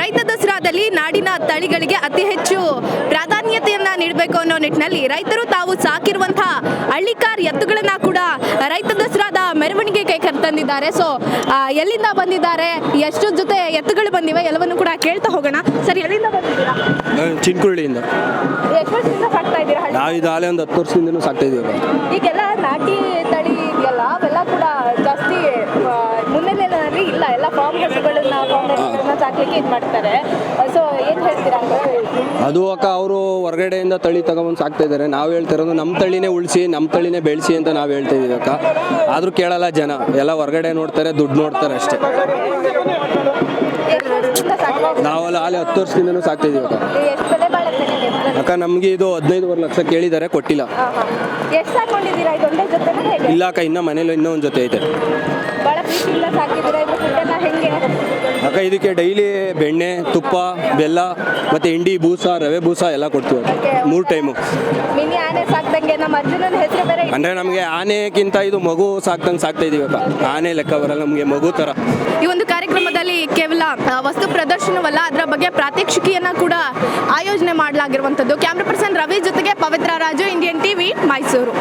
ರೈತ ದಸರಾದಲ್ಲಿ ನಾಡಿನ ತಳಿಗಳಿಗೆ ಅತಿ ಹೆಚ್ಚು ಪ್ರಾಧಾನ್ಯತೆಯನ್ನ ನೀಡಬೇಕು ಅನ್ನೋ ನಿಟ್ಟಿನಲ್ಲಿ ರೈತರು ತಾವು ಸಾಕಿರುವಂತಹ ಹಳ್ಳಿಕಾರ್ ಎತ್ತುಗಳನ್ನ ಕೂಡ ರೈತ ದಸರಾದ ಮೆರವಣಿಗೆ ಕೈ ತಂದಿದ್ದಾರೆ. ಸೊ ಎಲ್ಲಿಂದ ಬಂದಿದ್ದಾರೆ? ಎಷ್ಟು ಜೊತೆ ಎತ್ತುಗಳು ಬಂದಿವೆ? ಎಲ್ಲವನ್ನು ಕೂಡ ಕೇಳ್ತಾ ಹೋಗೋಣ. ಸರ್ ಎಲ್ಲಿಂದ ಬಂದಿದ್ದೀರಾ? ಚಿನ್ಕುಳ್ಳಿಯಿಂದ ಎಷ್ಟು ವರ್ಷದಿಂದ ಸಾಕ್ತಾ ಇದ್ದೀರಾ ನಾವು ಇದು ಆಲೆ ಒಂದು ಹತ್ತು ವರ್ಷದಿಂದನೂ ಸಾಕ್ತಾ ಇದೀವಿ ಈಗೆಲ್ಲ ನಾಟಿ ತಳಿ ಇದೆಯಲ್ಲ ಅವೆಲ್ಲ ಎಲ್ಲ ಫಾರ್ಮ್ ಹಸುಗಳನ್ನ ಸಾಕ್ಲಿಕ್ಕೆ ಇದು ಮಾಡ್ತಾರೆ. ಸೊ ಏನ್ ಹೇಳ್ತೀರಾ ಅದು ಅಕ್ಕ ಅವರು ಹೊರಗಡೆಯಿಂದ ತಳಿ ತಗೊಂಡ್ ಸಾಕ್ತಾ ಇದ್ದಾರೆ. ನಾವು ಹೇಳ್ತಾ ಇರೋದು ನಮ್ಮ ತಳಿನೇ ಉಳಿಸಿ ನಮ್ಮ ತಳಿನೇ ಬೆಳೆಸಿ ಅಂತ ನಾವು ಹೇಳ್ತಾ ಇದೀವಿ ಅಕ್ಕ. ಆದರೂ ಕೇಳಲ್ಲ ಜನ. ಎಲ್ಲ ಹೊರಗಡೆ ನೋಡ್ತಾರೆ ದುಡ್ಡು ನೋಡ್ತಾರೆ ಅಷ್ಟೇ. ವರ್ಷದಿಂದ? ನಾವೆಲ್ಲ ಆಲಿ ಹತ್ತು ವರ್ಷದಿಂದನೂ ಸಾಕ್ತಾ ಇದೀವಿ ಅಕ್ಕ? ಅಕ್ಕ ನಮಗೆ ಇದು ಹದಿನೈದುವರೆ ಲಕ್ಷ ಕೇಳಿದ್ದಾರೆ ಕೊಟ್ಟಿಲ್ಲ. ಇಲ್ಲ ಅಕ್ಕ ಇನ್ನ ಮನೇಲಿ ಇನ್ನೂ ಒಂದು ಜೊತೆ ಐತೆ. ಅಕ್ಕ ಇದಕ್ಕೆ ಡೈಲಿ ಬೆಣ್ಣೆ ತುಪ್ಪ ಬೆಲ್ಲ ಮತ್ತು ಹಿಂಡಿ ಬೂಸ ರವೆ ಬೂಸ ಎಲ್ಲ ಕೊಡ್ತೀವಿ. ಮೂರು ಟೈಮು ಮಿನಿ ಆನೆ ಸಾಕ್ದಂಗೆ ನಮ್ಮ ಅರ್ಜುನನ ಹೆಸರು ಬೇರೆ ಇಟ್ಟು- ಅಂದರೆ ನಮಗೆ ಆನೆಗಿಂತ ಇದು ಮಗು ಸಾಕ್ದಂಗೆ ಸಾಕ್ತಾ ಇದೀವಿ ಅಕ್ಕ ಆನೆ ಲೆಕ್ಕ ಬರಲ್ಲ ನಮಗೆ ಮಗು ಥರ ಈ ಒಂದು ಕಾರ್ಯಕ್ರಮದಲ್ಲಿ ಕೇವಲ ಆ, ವಸ್ತು ಪ್ರದರ್ಶನವಲ್ಲ ಅದರ ಬಗ್ಗೆ ಪ್ರಾತ್ಯಕ್ಷಿಕೆಯನ್ನ ಕೂಡ ಆಯೋಜನೆ ಮಾಡಲಾಗಿರುವಂಥದ್ದು. ಕ್ಯಾಮ್ರಾ ಪರ್ಸನ್ ರವಿ ಜೊತೆಗೆ ಪವಿತ್ರ ರಾಜು ಇಂಡಿಯನ್ ಟಿವಿ ಮೈಸೂರು